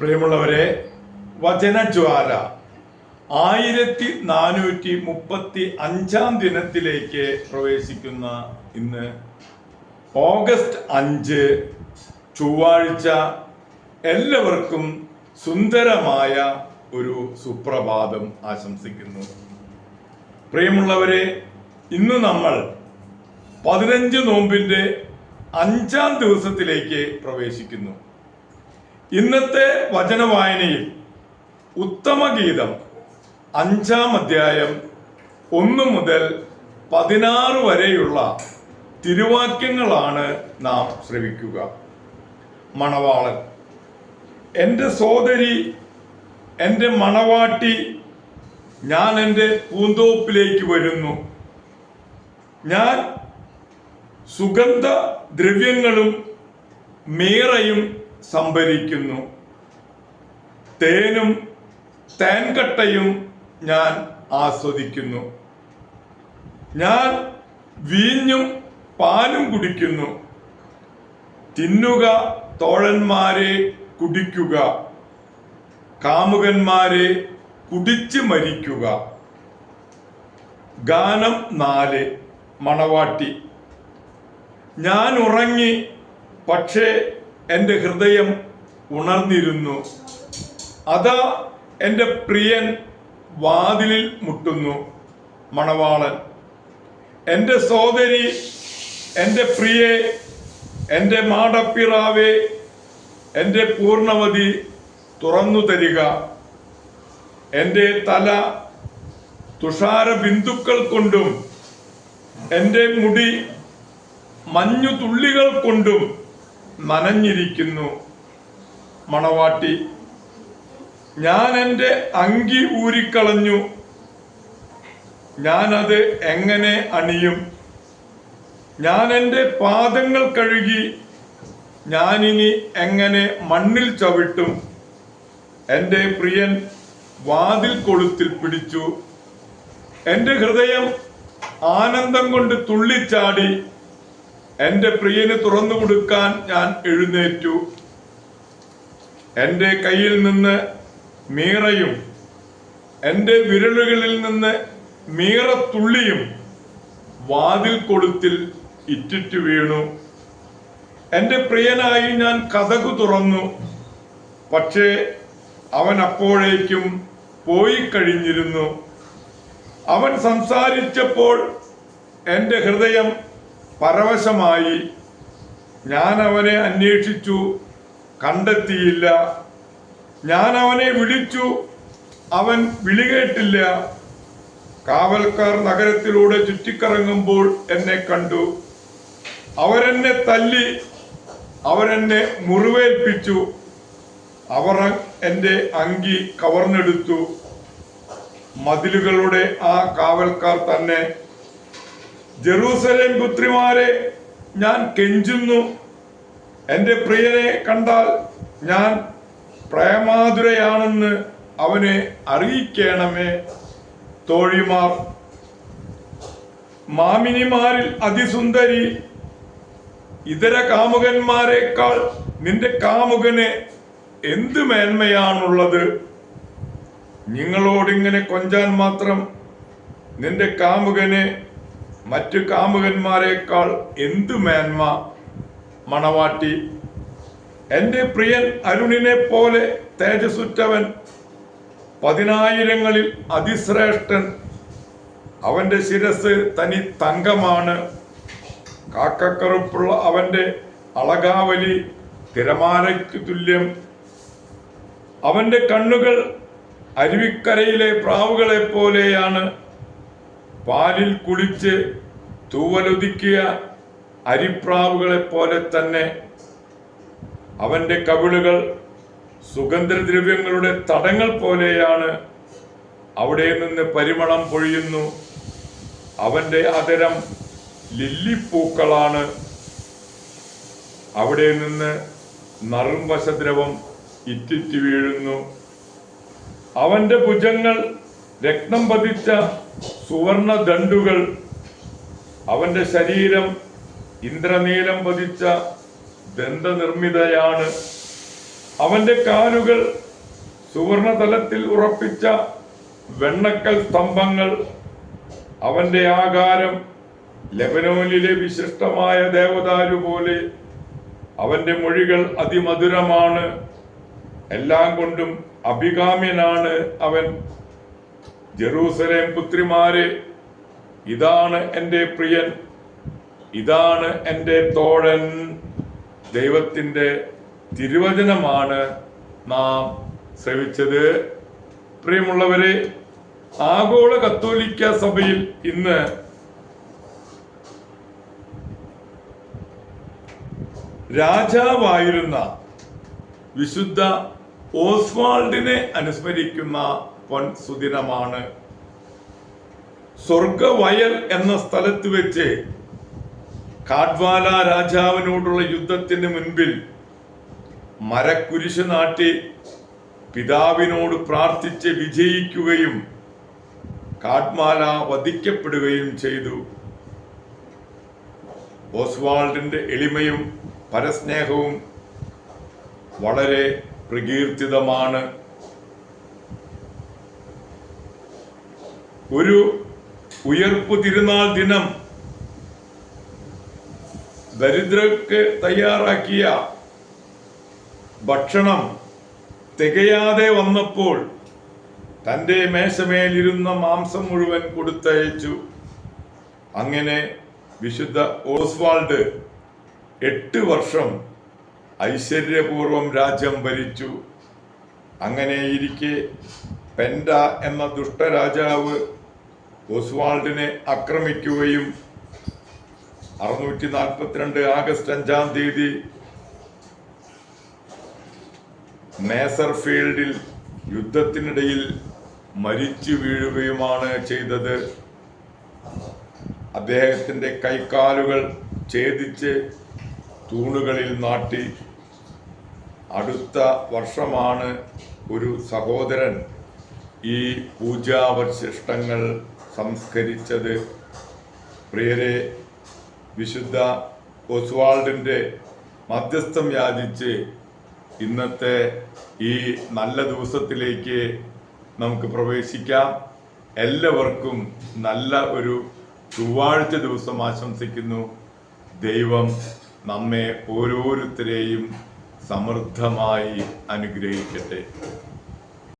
പ്രിയമുള്ളവരെ വചനജ്വാല ആയിരത്തി നാനൂറ്റി മുപ്പത്തി അഞ്ചാം ദിനത്തിലേക്ക് പ്രവേശിക്കുന്ന ഇന്ന് ഓഗസ്റ്റ് അഞ്ച് ചൊവ്വാഴ്ച എല്ലാവർക്കും സുന്ദരമായ ഒരു സുപ്രഭാതം ആശംസിക്കുന്നു. പ്രിയമുള്ളവരെ ഇന്ന് നമ്മൾ പതിനഞ്ച് നോമ്പിന്റെ അഞ്ചാം ദിവസത്തിലേക്ക് പ്രവേശിക്കുന്നു. ഇന്നത്തെ വചനവായനയിൽ ഉത്തമഗീതം അഞ്ചാം അധ്യായം ഒന്ന് മുതൽ പതിനാറ് വരെയുള്ള തിരുവാക്യങ്ങളാണ് നാം ശ്രവിക്കുക. മണവാളൻ എന്റെ സോദരി എന്റെ മണവാട്ടി ഞാൻ എന്റെ പൂന്തോപ്പിലേക്ക് വരുന്നു. ഞാൻ സുഗന്ധ ദ്രവ്യങ്ങളും മീറയും സംഭരിക്കുന്നു. തേനും തേൻകട്ടയും ഞാൻ ആസ്വദിക്കുന്നു. ഞാൻ വീഞ്ഞും പാലും കുടിക്കുന്നു. തിന്നുക തോഴന്മാരെ കുടിക്കുക. കാമുകന്മാരെ കുടിച്ച് മരിക്കുക. ഗാനം നാല് മണവാട്ടി. ഞാൻ ഉറങ്ങി പക്ഷേ എന്റെ ഹൃദയം ഉണർന്നിരുന്നു. അതാ എന്റെ പ്രിയൻ വാതിലിൽ മുട്ടുന്നു മണവാളൻ. എന്റെ സോദരി എന്റെ പ്രിയെ എന്റെ മാടപ്പിറാവേ എന്റെ പൂർണവതി തുറന്നു തരിക. എന്റെ തല തുഷാര ബിന്ദുക്കൾ കൊണ്ടും എന്റെ മുടി മഞ്ഞു തുള്ളികൾ കൊണ്ടും നനഞ്ഞിരിക്കുന്നു മണവാട്ടി. ഞാൻ എന്റെ അങ്കി ഊരിക്കളഞ്ഞു. ഞാനത് എങ്ങനെ അണിയും? ഞാൻ എന്റെ പാദങ്ങൾ കഴുകി. ഞാനിനി എങ്ങനെ മണ്ണിൽ ചവിട്ടും? എന്റെ പ്രിയൻ വാതിൽ കൊളുത്തിൽ പിടിച്ചു. എന്റെ ഹൃദയം ആനന്ദം കൊണ്ട് തുള്ളിച്ചാടി. എന്റെ പ്രിയന് തുറന്നു കൊടുക്കാൻ ഞാൻ എഴുന്നേറ്റു. എന്റെ കയ്യിൽ നിന്ന് മീറയും എന്റെ വിരലുകളിൽ നിന്ന് മീറത്തുള്ളിയും വാതിൽ കൊളുത്തിൽ ഇറ്റിറ്റ് വീണു. എന്റെ പ്രിയനായി ഞാൻ കഥകു തുറന്നു. പക്ഷേ അവൻ അപ്പോഴേക്കും പോയി കഴിഞ്ഞിരുന്നു. അവൻ സംസാരിച്ചപ്പോൾ എന്റെ ഹൃദയം പരവശമായി ഞാൻ അവനെ അന്വേഷിച്ചു കണ്ടെത്തിയില്ല. ഞാൻ അവനെ വിളിച്ചു അവൻ വിളി കേട്ടില്ല. കാവൽക്കാർ നഗരത്തിലൂടെ ചുറ്റിക്കറങ്ങുമ്പോൾ എന്നെ കണ്ടു. അവരെന്നെ തല്ലി അവരെന്നെ മുറിവേൽപ്പിച്ചു. അവർ എന്റെ അങ്കി കവർന്നെടുത്തു. മതിലുകളുടെ ആ കാവൽക്കാർ തന്നെ ജെറൂസലേം പുത്രിമാരെ ഞാൻ കെഞ്ചുന്നു. എന്റെ പ്രിയനെ കണ്ടാൽ ഞാൻ പ്രേമാതുരയാണെന്ന് അവനെ അറിയിക്കണമേ. തോഴിമാർ മാമിനിമാരിൽ അതിസുന്ദരി ഇതര കാമുകന്മാരെക്കാൾ നിന്റെ കാമുകന് എന്ത് മേന്മയാണുള്ളത്? നിങ്ങളോടിങ്ങനെ കൊഞ്ചാൻ മാത്രം നിന്റെ കാമുകന് മറ്റു കാമുകന്മാരെക്കാൾ എന്തു മേന്മ? മണവാട്ടി എന്റെ പ്രിയൻ അരുണിനെ പോലെ തേജസ്സുറ്റവൻ പതിനായിരങ്ങളിൽ അതിശ്രേഷ്ഠൻ. അവന്റെ ശിരസ് തനി തങ്കമാണ്. കാക്കക്കറുപ്പുള്ള അവന്റെ അളകാവലി തിരമാലയ്ക്ക് തുല്യം. അവന്റെ കണ്ണുകൾ അരുവിക്കരയിലെ പ്രാവുകളെ പോലെയാണ് പാലിൽ കുളിച്ച് തൂവലൊതുക്കിയ അരിപ്രാവുകളെ പോലെ തന്നെ അവന്റെ കവിളുകൾ സുഗന്ധദ്രവ്യങ്ങളുടെ തടങ്ങൾ പോലെയാണ് അവിടെ നിന്ന് പരിമളം പൊഴിയുന്നു. അവന്റെ അതരം ലില്ലിപ്പൂക്കളാണ്. അവിടെ നിന്ന് നറുംവശദ്രവം ഇറ്റിറ്റ് വീഴുന്നു അവന്റെ ഭുജങ്ങൾ രക്തം പതിച്ച സുവർണ ദണ്ടുകൾ അവന്റെ ശരീരം ഇന്ദ്രനീലം പതിച്ച ദന്തനിർമ്മിതയാണ്. അവന്റെ കാലുകൾ സുവർണതലത്തിൽ ഉറപ്പിച്ച വെണ്ണക്കൽ സ്തംഭങ്ങൾ. അവന്റെ ആകാരം ലബനോലിലെ വിശിഷ്ടമായ ദേവതാരു പോലെ. അവന്റെ മൊഴികൾ അതിമധുരമാണ്. എല്ലാം കൊണ്ടും അഭികാമ്യനാണ് അവൻ. ജെറൂസലേം പുത്രിമാരെ ഇതാണ് എന്റെ പ്രിയൻ ഇതാണ് എന്റെ തോഴൻ. ദൈവത്തിന്റെ തിരുവചനമാണ് നാം ശ്രവിച്ചത്. പ്രിയമുള്ളവരെ ആഗോള കത്തോലിക്ക സഭയിൽ ഇന്ന് രാജാവായിരുന്ന വിശുദ്ധ ഓസ്വാൾഡിനെ അനുസ്മരിക്കുന്ന പൊൻ സുദിനമാണ് സ്വർഗവയൽ എന്ന സ്ഥലത്ത് വെച്ച് കാഡ്വാല രാജാവിനോടുള്ള യുദ്ധത്തിന് മുൻപിൽ മരക്കുരിശ് നാട്ടി പിതാവിനോട് പ്രാർത്ഥിച്ച് വിജയിക്കുകയും കാഡ്മാല വധിക്കപ്പെടുകയും ചെയ്തു. ഓസ്വാൾഡിന്റെ എളിമയും പരസ്നേഹവും വളരെ പ്രകീർത്തിതമാണ്. ഒരു ഉയർപ്പ് തിരുനാൾ ദിനം ദരിദ്രർക്ക് തയ്യാറാക്കിയ ഭക്ഷണം തികയാതെ വന്നപ്പോൾ തന്റെ മേശമേലിരുന്ന മാംസം മുഴുവൻ കൊടുത്തയച്ചു. അങ്ങനെ വിശുദ്ധ ഓസ്വാൾഡ് എട്ട് വർഷം ഐശ്വര്യപൂർവം രാജ്യം ഭരിച്ചു. അങ്ങനെയിരിക്കെ പെൻഡ എന്ന ദുഷ്ടരാജാവ് ഓസ്വാൾഡിനെ ആക്രമിക്കുകയും അറുന്നൂറ്റി നാൽപ്പത്തിരണ്ട് ആഗസ്റ്റ് അഞ്ചാം തീയതി മേസർഫീൽഡിൽ യുദ്ധത്തിനിടയിൽ മരിച്ചു വീഴുകയുമാണ് ചെയ്തത്. അദ്ദേഹത്തിന്റെ കൈക്കാലുകൾ ഛേദിച്ച് തൂണുകളിൽ നാട്ടി. അടുത്ത വർഷമാണ് ഒരു സഹോദരൻ ഈ പൂജാവശിഷ്ടങ്ങൾ സംസ്കരിച്ചത്. പ്രിയരെ വിശുദ്ധ ഒസ്വാൾഡിന്റെ മധ്യസ്ഥം യാചിച്ച് ഇന്നത്തെ ഈ നല്ല ദിവസത്തിലേക്ക് നമുക്ക് പ്രവേശിക്കാം. എല്ലാവർക്കും നല്ല ഒരു ചൊവ്വാഴ്ച ദിവസം ആശംസിക്കുന്നു. ദൈവം നമ്മെ ഓരോരുത്തരെയും സമൃദ്ധമായി അനുഗ്രഹിക്കട്ടെ.